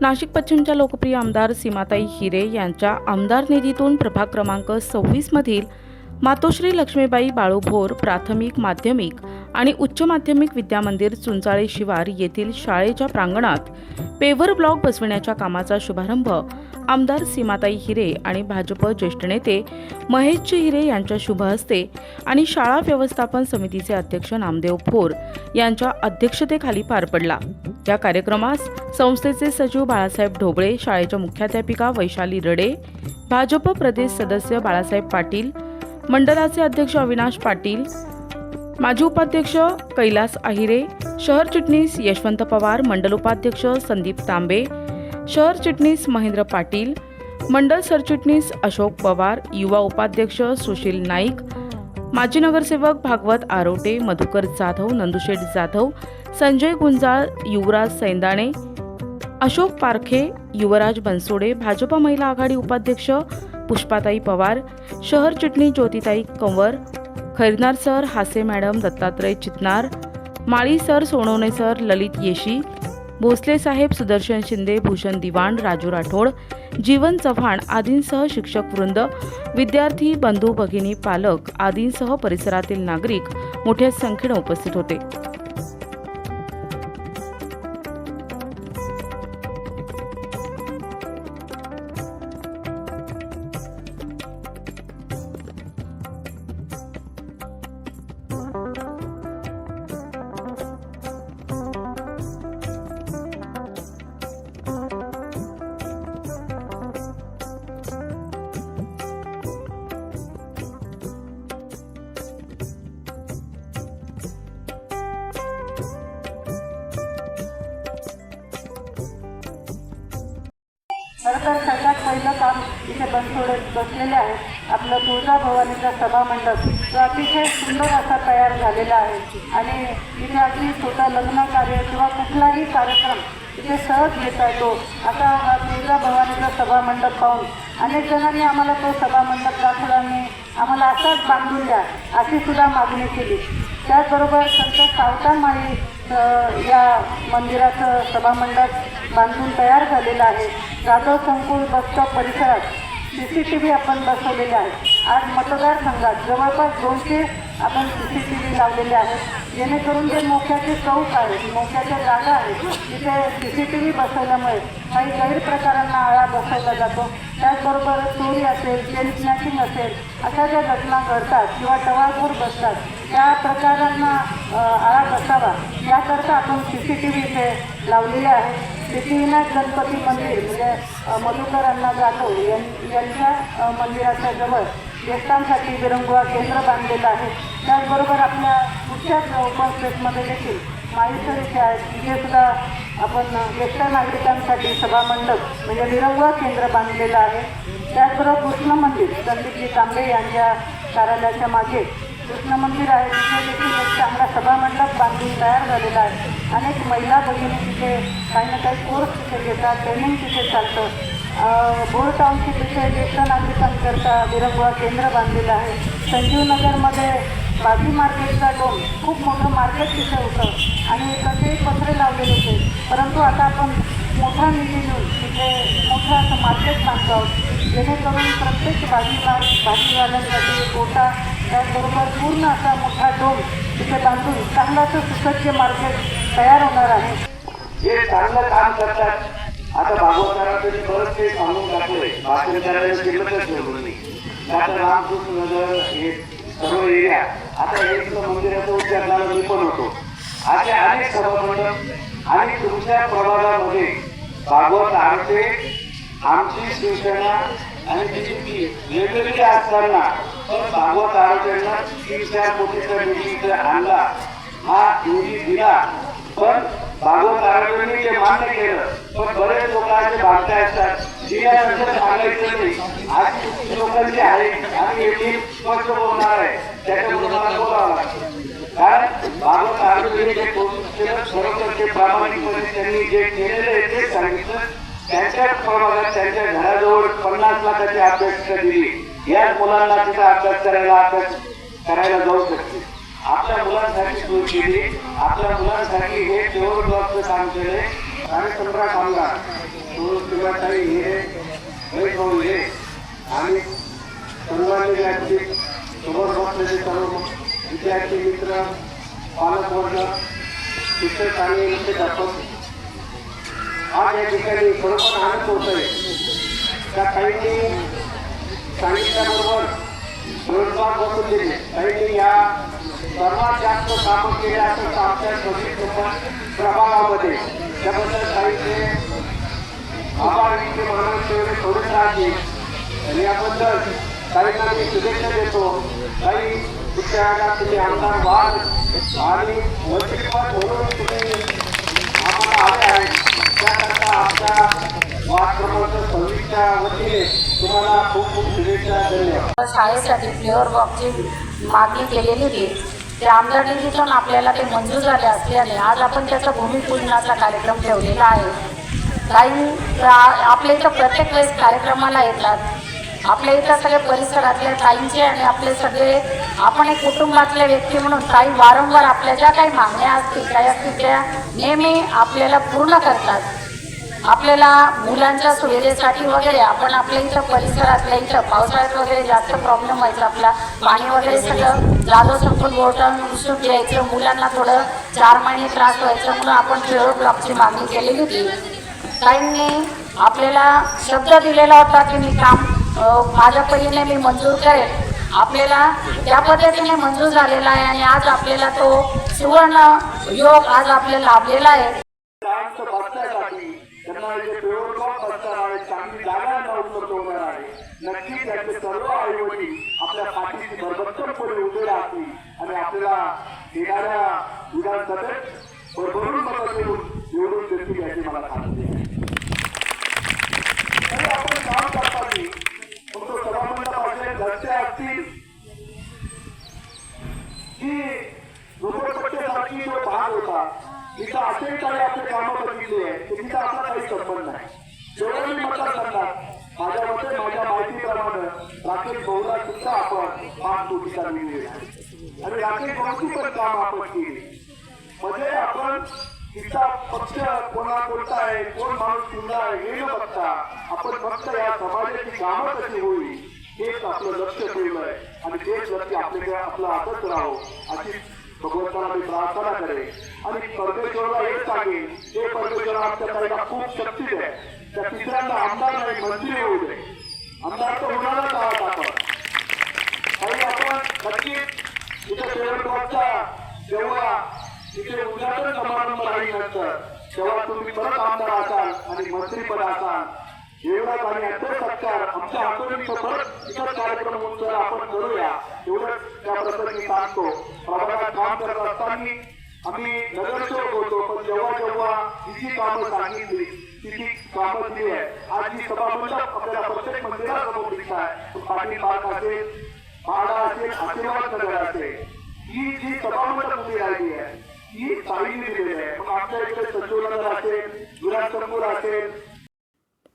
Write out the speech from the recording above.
नाशिक पश्चिमच्या लोकप्रिय आमदार सीमाताई हिरे यांच्या आमदार निधीतून प्रभाग क्रमांक सव्वीसमधील मातोश्री लक्ष्मीबाई बाळूभोर प्राथमिक माध्यमिक आणि उच्च माध्यमिक विद्यामंदिर चुंचाळे शिवार येथील शाळेच्या प्रांगणात पेव्हर ब्लॉक बसविण्याच्या कामाचा शुभारंभ आमदार सीमाताई हिरे आणि भाजप ज्येष्ठ नेते महेशजी हिरे यांच्या शुभ हस्ते आणि शाळा व्यवस्थापन समितीचे अध्यक्ष नामदेव भोर यांच्या अध्यक्षतेखाली पार पडला. या कार्यक्रमास संस्थेचे सचिव बाळासाहेब ढोबळे शाळेच्या मुख्याध्यापिका वैशाली रडे भाजप प्रदेश सदस्य बाळासाहेब पाटील मंडळाचे अध्यक्ष अविनाश पाटील माजी उपाध्यक्ष कैलास आहिरे शहर चिटणीस यशवंत पवार मंडल उपाध्यक्ष संदीप तांबे शहर चिटणीस महेंद्र पाटील मंडल सरचिटणीस अशोक पवार युवा उपाध्यक्ष सुशील नाईक माजी नगरसेवक भागवत आरोटे मधुकर जाधव नंदुशेठ जाधव संजय गुंजाळ युवराज सैंदाणे अशोक पारखे युवराज बनसोडे भाजप महिला आघाडी उपाध्यक्ष पुष्पाताई पवार शहर चिटणी Jyotitai Kanwar Khairnar sir Hase madam Dattatray Chitnar Mali sir Sonawane sir Lalit Yeshi Bhosale साहेब सुदर्शन शिंदे भूषण दिवाण राजू राठोड जीवन चव्हाण आदींसह शिक्षक वृंद विद्यार्थी बंधू भगिनी पालक आदींसह परिसरातील नागरिक मोठ्या संख्येनं उपस्थित होते. खरं तर सगळ्यात पहिलं काम इथे बसवले बसलेले आहे. आपलं तुळजा भवानीचा तो जो अतिशय सुंदर असा तयार झालेला आहे. आणि इथे अगदी छोटा लग्न कार्य किंवा कुठलाही कार्यक्रम इथे सहज घेता येतो. आता तुळजाभवानीचा तुळजा भवानीचा सभा मंडप पाहून अनेक जणांनी आम्हाला तो सभामंडप दाखवला आणि आम्हाला असाच बांधून द्या अशी सुद्धा मागणी केली. त्याचबरोबर संत सावतामाळी माळी या मंदिराचं सभामंडप बांधून तयार झालेलं आहे. जाधव संकुल बसस्टॉप परिसरात सी सी टी व्ही आपण बसवलेले आहेत आज मतदारसंघात जवळपास दोनशे आपण सी सी टी व्ही लावलेले आहेत जेणेकरून जे मोक्याचे चौक आहेत मोक्याच्या जागा आहेत तिथे सी सी टी व्ही बसवल्यामुळे काही गैरप्रकारांना आळा बसवला जातो. त्याचबरोबर चोरी असेल चेन स्नॅचिंग असेल अशा ज्या घटना घडतात किंवा टवाळखोर बसतात त्या प्रकारांना आळा बसावा. याकरता आपण सी सी टी व्ही इथे लावलेले आहे. सिद्धिविनायक गणपती मंदिर म्हणजे मधुकर अण्णा जाधव यां- यांच्या मंदिराच्या जवळ ज्येष्ठांसाठी विरंगुळा केंद्र बांधलेलं आहे. त्याचबरोबर आपल्या कुठच्याच ओपन देखील माईसर आहेत तिथे सुद्धा आपण ज्येष्ठ नागरिकांसाठी सभामंडप म्हणजे विरंगुळा केंद्र बांधलेलं आहे. त्याचबरोबर कृष्ण मंदिर संदीपजी तांबे यांच्या कार्यालयाच्या मागे कृष्ण मंदिर आहे. तिथे देखील एक चांगला सभामंडप बांधून तयार झालेला आहे. अनेक महिला भगिनी तिथे काही ना काही कोर्स तिथे घेतात ट्रेनिंग तिथे चालतं. अं, बोर टाउनशिप तिथे ज्येष्ठ नागरिकांकरता विरंगुळा केंद्र बांधलेलं आहे. संजीवनगरमध्ये भाजी मार्केटचा डोम खूप मोठं मार्केट तिथे होतं आणि कसे पत्रे लावलेले होते. परंतु आता आपण मोठा निधी घेऊन तिथे मोठं असं मार्केट बांधतो आहोत. जेणेकरून प्रत्येक भाजीवाल भाजीवाल्यांसाठी कोटा त्याचबरोबर पूर्ण असा मोठा डोम तिथे बांधून चांगलाचं सुसज्ज मार्केट तयार होणार आहे. जे चांगलं काम करतात आता भागवताना बरंच सांगून टाकलंय भाषण करायला शिल्लकच ठेवलं नाही. रामकृष्ण नगर हे सर्व एरिया आता हे मंदिराचं उद्घाटनाला मी पण होतो. असे अनेक सभामंडप आणि तुमच्या प्रभागामध्ये भागवत आमचे आमची शिवसेना आणि बीजेपी वेगवेगळी असताना पण भागवत आरोग्यांना तीन चार कोटीचा निधी इथे आणला. हा निधी दिला. पण भागवत आरोग्यांनी ते मान्य केलं. पण बरेच लोक असे भागता असतात. दिल्यानंतर सांगायचं नाही. आज किती लोकांची आहे आणि येथील स्पष्ट बोलणार आहे. जे खरोखर ते प्रामाणिकपणे त्यांनी जे केलेलं आहे ते सांगितलं. त्यांच्या प्रभागात त्यांच्या घराजवळ पन्नास लाखाची अभ्यासिका दिली. याच मुलांना तिथं अभ्यास करायला अभ्यास करायला जाऊ शकते. आपल्या मुलांसाठी सोय केली. आपल्या मुलांसाठी हे देऊळ ब्लॉकचं काम केले आणि पंधरा सुरुवाताई हे वैभव हे आणि सन्मान्य समोर सर्व विद्यार्थी मित्र पालकवर्ग शिक्षक आणि मुख्याध्यापक आज या ठिकाणी खरोखर आनंद होत आहे. त्या काहींनी सांगितल्याबरोबर रोजगार बसून दिले काहींनी या सर्वात जास्त कामं केले असं आमच्या सव्वीस प्रभागामध्ये. त्याबद्दल काहींचे आभार व्यक्त महाराष्ट्र तेवढे सोडून राहतील आणि याबद्दल काहींना मी शुभेच्छा देतो. काही विषयाला तुम्ही आमदार व्हाल आणि म्हणून तुम्ही आम्हाला आले आहेत त्याकरता आमच्या क्रमांक सव्वीसच्या वतीने तुम्हाला खूप खूप शुभेच्छा धन्यवाद शाळेसाठी फ्लेवर बॉक्सची मागणी केलेली होती. ते आमदार निधीतून आपल्याला ते मंजूर झाले असल्याने आज आपण त्याचा भूमिपूजनाचा कार्यक्रम ठेवलेला आहे. काही आपल्या इथं प्रत्येक वेळेस कार्यक्रमाला येतात. आपल्या इथं सगळे परिसरातले ताईंचे आणि आपले सगळे आपण एक कुटुंबातल्या व्यक्ती म्हणून ताई वारंवार आपल्या ज्या काही मागण्या असतील काही असतील त्या नेहमी आपल्याला पूर्ण करतात. आपल्याला मुलांच्या सुविधेसाठी वगैरे आपण आपल्या इथं परिसरातल्या इथं पावसाळ्यात वगैरे जास्त प्रॉब्लेम व्हायचा आपला. पाणी वगैरे सगळं जाधव संपून बोटान उसून घ्यायचं. मुलांना थोडं चार महिने त्रास व्हायचं म्हणून आपण फेवर ब्लॉकची मागणी केलेली होती. ताईंनी आपल्याला शब्द दिलेला होता की मी काम माझ्या परीने मी मंजूर करेल आपल्याला त्या पद्धतीने मंजूर झालेला आहे आणि आज आपल्याला तो सुवर्ण योग आज आपल्याला लाभलेला आहे. नक्की सर्व आईवडील आपल्या पाठीशी भरभक्कमपणे उभे राहतील आणि आपल्याला येणाऱ्या विधानसभेत भरभरून मतं निवडून देतील याची मला खात्री आहे तरी आपण काम करताना फक्त सभामंडपाचे घरचे असतील की झोपडपट्टीसारखी जो भाग होता तिथं असेल काही आपले कामं बघितली आहे तर तिथं आपला काही संबंध नाही जेवढ्या मतदारसंघात माझ्या मते माझ्या माहितीप्रमाणे राकेश भाऊला सुद्धा आपण पाच कोटीचा निधी आणि राकेश भाऊची पण काम आपण केली. म्हणजे आपण तिचा पक्ष कोणा कोणता आहे कोण माणूस कुठला आहे हे न बघता आपण फक्त या समाजाची कामं कशी होईल हेच आपलं लक्ष ठेवलंय आणि तेच लक्ष आपल्याकडे आपलं आदर राहो अशी भगवंताला मी प्रार्थना करेन. आणि परमेश्वरला हेच सांगेन हे परमेश्वर आमच्या ताईला खूप शक्ती आहे त्या तिसऱ्यांदा आमदार नाही मंत्री होऊ दे. आमदार तर होणारच आहात आपण. आणि आपण नक्कीच इथे पेरटॉपचा जेव्हा तिथे उद्घाटन समारंभ राहील नंतर तेव्हा तुम्ही परत आमदार असाल आणि मंत्री पण असाल. एवढाच आणि आमचा सत्कार. आमच्या हातून इतर कार्यक्रम म्हणून जर आपण करूया एवढंच त्या प्रसंगी सांगतो. प्रभागात काम करत असताना आम्ही नगरसेवक होतो पण जेव्हा जेव्हा ही जी कामं सांगितली ती कामं दिली आहे. आज जी सभा मंडप आपल्याला प्रत्येक दिसत आहे. पाटील पार्क असेल असेल आशीर्वाद नगर असेल ही जी उभी राहिली आहे ही साईने दिलेली आहे. मग आमच्या इकडे संजीव नगर असेल विराट संकुल असेल